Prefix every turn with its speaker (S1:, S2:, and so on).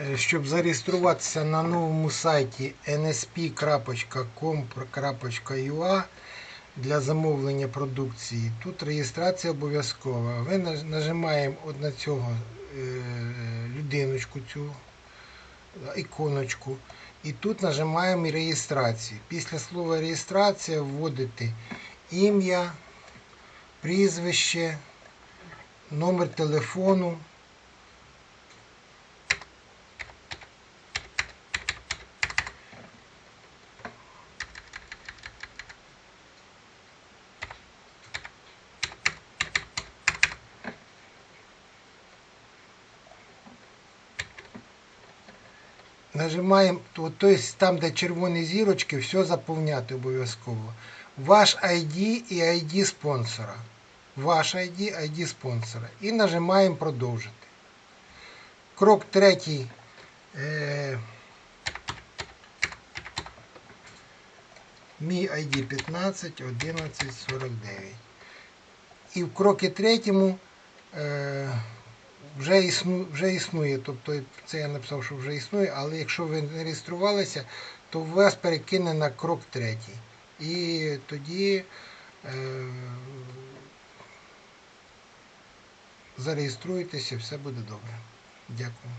S1: Е, Щоб зареєструватися на новому сайті nsp.com.ua для замовлення продукції, тут реєстрація обов'язкова. Ви нажимаємо от на цього е, людиночку, цю іконочку. І тут нажимаємо реєстрацію. Після слова реєстрація вводите ім'я, прізвище, номер телефону. Нажимаємо, то, то есть там, де червоні зірочки, все заповняти обов'язково. Ваш ID і ID спонсора. Ваш ID, ID спонсора. І нажимаємо продовжити. Крок третій. Е, мій ID 15 11 49. І в крокі третьому е, вже, існу, вже існує. Тобто це я написав, що вже існує, але якщо ви не реєструвалися, то вас перекине на крок третій. І тоді е, зареєструйтеся, все буде добре. Дякую.